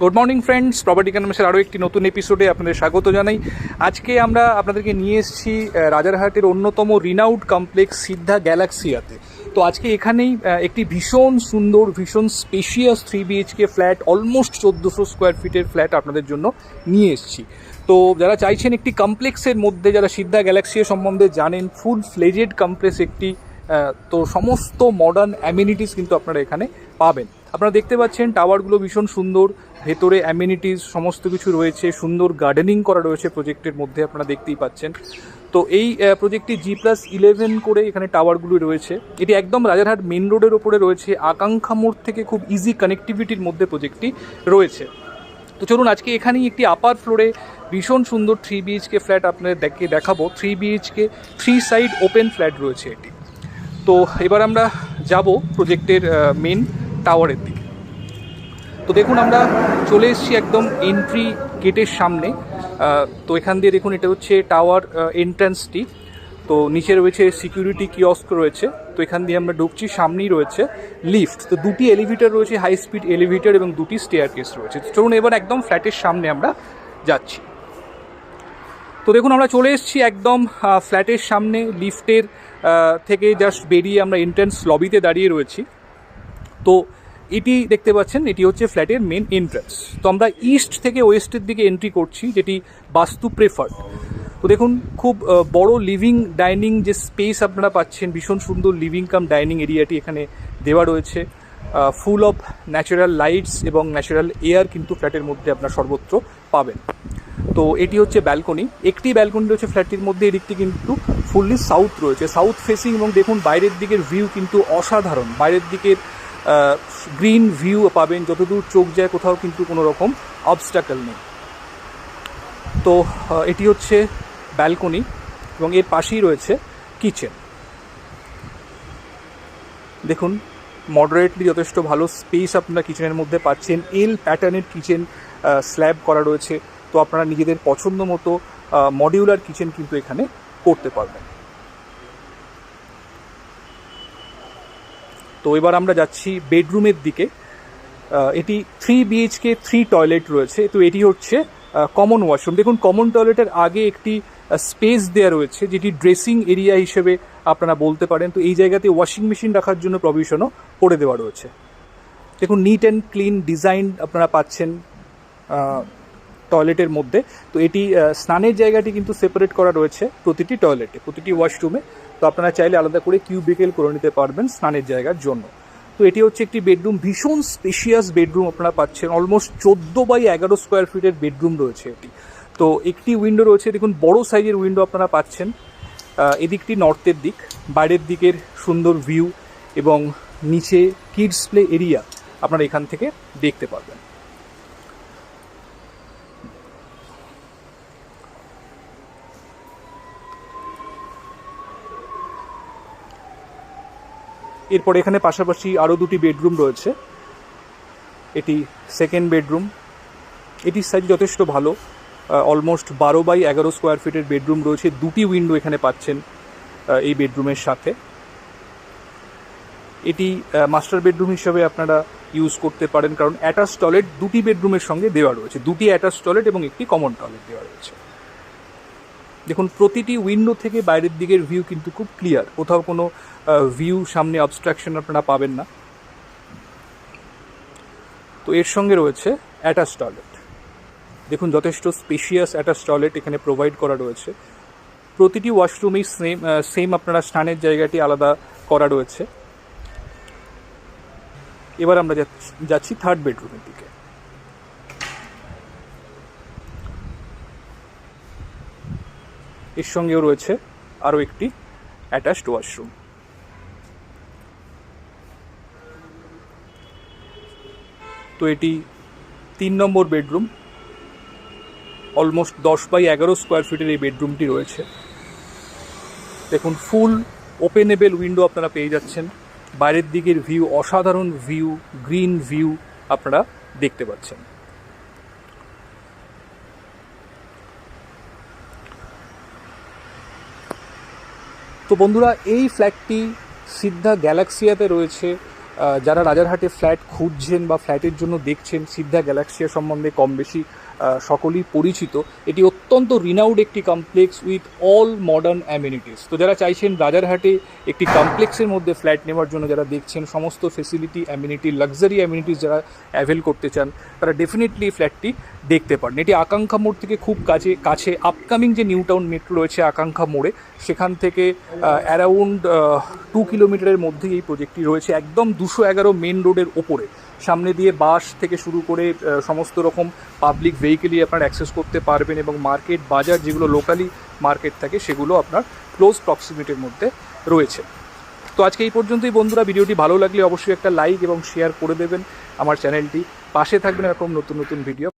Good morning friends property ইকোনমিক্সের আরও একটি নতুন এপিসোডে আপনাদের স্বাগত জানাই। আজকে আমরা আপনাদেরকে নিয়ে এসেছি রাজারহাটের অন্যতম রিনাউড কমপ্লেক্স সিদ্ধা গ্যালাক্সিয়াতে। তো আজকে এখানেই একটি ভীষণ সুন্দর, ভীষণ spacious three BHK flat almost চোদ্দোশো স্কোয়ার ফিটের ফ্ল্যাট আপনাদের জন্য নিয়ে এসেছি। তো যারা চাইছেন একটি কমপ্লেক্সের মধ্যে, যারা সিদ্ধা গ্যালাক্সিয়া সম্বন্ধে জানেন ফুল ফ্লেজেড কমপ্লেক্স একটি তো সমস্ত মডার্ন অ্যামিনিটিস কিন্তু আপনারা এখানে পাবেন। আপনারা দেখতে পাচ্ছেন, টাওয়ারগুলো ভীষণ সুন্দর, ভেতরে অ্যামিনিটিস সমস্ত কিছু রয়েছে, সুন্দর গার্ডেনিং করা রয়েছে প্রজেক্টের মধ্যে আপনারা দেখতেই পাচ্ছেন। তো এই প্রজেক্টটি জি প্লাস ইলেভেন করে এখানে টাওয়ারগুলো রয়েছে। এটি একদম রাজারহাট মেন রোডের ওপরে রয়েছে। আকাঙ্ক্ষা মোড় থেকে খুব ইজি কানেক্টিভিটির মধ্যে প্রজেক্টটি রয়েছে। তো চলুন, আজকে এখানেই একটি আপার ফ্লোরে ভীষণ সুন্দর থ্রি বিএইচকে ফ্ল্যাট আপনাদের দেখে দেখাবো। Three BHK three side open flat রয়েছে এটি। তো এবার আমরা যাব প্রজেক্টের মেন টাওয়ারের দিকে। তো দেখুন, আমরা চলে এসেছি একদম এন্ট্রি গেটের সামনে। তো এখান দিয়ে দেখুন, এটা হচ্ছে টাওয়ার এন্ট্রান্সটি তো নিচে রয়েছে সিকিউরিটি কিয়স্ক রয়েছে। তো এখান দিয়ে আমরা ঢুকছি, সামনেই রয়েছে লিফট তো দুটি এলিভেটর রয়েছে হাই স্পিড এলিভেটর এবং দুটি স্টেয়ার কেস রয়েছে। তো চলুন এবার একদম ফ্ল্যাটের সামনে আমরা যাচ্ছি। তো দেখুন, আমরা চলে এসেছি একদম ফ্ল্যাটের সামনে লিফটের থেকে জাস্ট বেরিয়ে আমরা এন্ট্রান্স লবিতে দাঁড়িয়ে রয়েছি। তো এটি দেখতে পাচ্ছেন, এটি হচ্ছে ফ্ল্যাটের মেন এন্ট্রান্স তো আমরা ইস্ট থেকে ওয়েস্টের দিকে এন্ট্রি করছি, যেটি বাস্তু প্রেফার্ড তো দেখুন, খুব বড় লিভিং ডাইনিং যে স্পেস আপনারা পাচ্ছেন, ভীষণ সুন্দর লিভিং কাম ডাইনিং এরিয়াটি এখানে দেওয়া রয়েছে। ফুল অফ ন্যাচারাল লাইটস এবং ন্যাচারাল এয়ার কিন্তু ফ্ল্যাটের মধ্যে আপনার সর্বত্র পাবেন। তো এটি হচ্ছে ব্যালকনি একটি ব্যালকনি রয়েছে ফ্ল্যাটটির মধ্যে, এদিকটি কিন্তু ফুললি সাউথ রয়েছে। সাউথ ফেসিং এবং দেখুন, বাইরের দিকের ভিউ কিন্তু অসাধারণ। বাইরের দিকের গ্রিন ভিউ পাবেন। যতদূর চোখ যায় কোথাও কিন্তু কোনো রকম অবস্টাকল নেই। তো এটি হচ্ছে ব্যালকনি এবং এর পাশেই রয়েছে কিচেন দেখুন মডারেটলি যথেষ্ট ভালো স্পেস আপনারা কিচেনের মধ্যে পাচ্ছেন। এল প্যাটার্নের কিচেন স্ল্যাব করা রয়েছে। তো আপনারা নিজেদের পছন্দ মতো মডিউলার কিচেন কিন্তু এখানে করতে পারবেন। তো এবার আমরা যাচ্ছি বেডরুমের দিকে। এটি থ্রি বিএইচকে থ্রি টয়লেট রয়েছে। তো এটি হচ্ছে কমন ওয়াশরুম দেখুন কমন টয়লেটের আগে একটি স্পেস দেওয়া রয়েছে, যেটি ড্রেসিং এরিয়া হিসেবে আপনারা বলতে পারেন। তো এই জায়গাতে ওয়াশিং মেশিন রাখার জন্য প্রভিশনও করে দেওয়া রয়েছে। দেখুন নিট অ্যান্ড ক্লিন ডিজাইন আপনারা পাচ্ছেন টয়লেটের মধ্যে। তো এটি স্নানের জায়গাটি কিন্তু সেপারেট করা রয়েছে প্রতিটি টয়লেটে প্রতিটি ওয়াশরুমে তো আপনারা চাইলে আলাদা করে কিউবিকেল করে নিতে পারবেন স্নানের জায়গার জন্য। তো এটি হচ্ছে একটি বেডরুম ভীষণ স্পেশিয়াস বেডরুম আপনারা পাচ্ছেন। অলমোস্ট চোদ্দ বাই এগারো স্কোয়ার ফিটের বেডরুম রয়েছে এটি। তো একটি উইন্ডো রয়েছে, দেখুন বড় সাইজের উইন্ডো আপনারা পাচ্ছেন। এদিকটি নর্থের দিক, বাইরের দিকের সুন্দর ভিউ এবং নিচে কিডস প্লে এরিয়া আপনারা এখান থেকে দেখতে পারবেন। এরপর এখানে পাশাপাশি আরও দুটি বেডরুম রয়েছে। এটি সেকেন্ড বেডরুম। এটির সাইজ যথেষ্ট ভালো। অলমোস্ট বারো বাই এগারো স্কোয়ার ফিটের বেডরুম রয়েছে। দুটি উইন্ডো এখানে পাচ্ছেন এই বেডরুমের সাথে। এটি মাস্টার বেডরুম হিসেবে আপনারা ইউজ করতে পারেন, কারণ অ্যাটাচ টয়লেট দুটি বেডরুমের সঙ্গে দেওয়া রয়েছে। দুটি অ্যাটাচ টয়লেট এবং একটি কমন টয়লেট দেওয়া রয়েছে। দেখুন, প্রতিটি উইন্ডো থেকে বাইরের দিকের ভিউ কিন্তু খুব ক্লিয়ার কোথাও কোনো ভিউ সামনে অবস্ট্রাকশন আপনারা পাবেন না। তো এর সঙ্গে রয়েছে অ্যাটাচ টয়লেট দেখুন, যথেষ্ট স্পেশিয়াস অ্যাটাচ টয়লেট এখানে প্রোভাইড করা রয়েছে। প্রতিটি ওয়াশরুমেই সেম সেম আপনারা স্নানের জায়গাটি আলাদা করা রয়েছে। এবার আমরা যাচ্ছি- থার্ড বেডরুমের দিকে। এর সঙ্গেও রয়েছে আরও একটি অ্যাটাচড ওয়াশরুম তো এটি তিন নম্বর বেডরুম অলমোস্ট দশ বাই এগারো স্কোয়ার ফিটের এই বেডরুমটি রয়েছে। দেখুন ফুল ওপেনেবেল উইন্ডো আপনারা পেয়ে যাচ্ছেন। বাইরের দিকের ভিউ অসাধারণ ভিউ গ্রিন ভিউ আপনারা দেখতে পাচ্ছেন। তো বন্ধুরা, এই ফ্ল্যাটটি সিদ্ধা গ্যালাক্সিয়াতে রয়েছে। যারা রাজারহাটে ফ্ল্যাট খুঁজছেন বা ফ্ল্যাটের জন্য দেখছেন, সিদ্ধা গ্যালাক্সিয়া সম্বন্ধে কম বেশি সকলেই পরিচিত, এটি অত্যন্ত রিনাউড একটি complex with all modern amenities তো যারা চাইছেন রাজারহাটে একটি কমপ্লেক্সের মধ্যে ফ্ল্যাট নেওয়ার জন্য যারা দেখছেন, সমস্ত ফেসিলিটি অ্যামিনিটি লাক্সারি অ্যামিনিটিস যারা অ্যাভেল করতে চান, তারা ডেফিনেটলি ফ্ল্যাটটি দেখতে পারেন। এটি আকাঙ্ক্ষা মোড় থেকে খুব কাছে কাছে আপকামিং যে নিউ টাউন মেট্রো রয়েছে আকাঙ্ক্ষা মোড়ে, সেখান থেকে অ্যারাউন্ড টু কিলোমিটারের মধ্যেই এই প্রজেক্টটি রয়েছে। একদম দুশো এগারো মেন রোডের ওপরে। সামনে দিয়ে বাস থেকে শুরু করে সমস্ত রকম পাবলিক ভেহিকেলই আপনার অ্যাক্সেস করতে পারবেন এবং মার্কেট বাজার যেগুলো লোকালি মার্কেট থাকে সেগুলো আপনার ক্লোজ প্রক্সিমিটির মধ্যে রয়েছে। তো আজকে এই পর্যন্তই বন্ধুরা, ভিডিওটি ভালো লাগলে অবশ্যই একটা লাইক এবং শেয়ার করে দেবেন। আমার চ্যানেলটি পাশে থাকবেন এরকম নতুন নতুন ভিডিও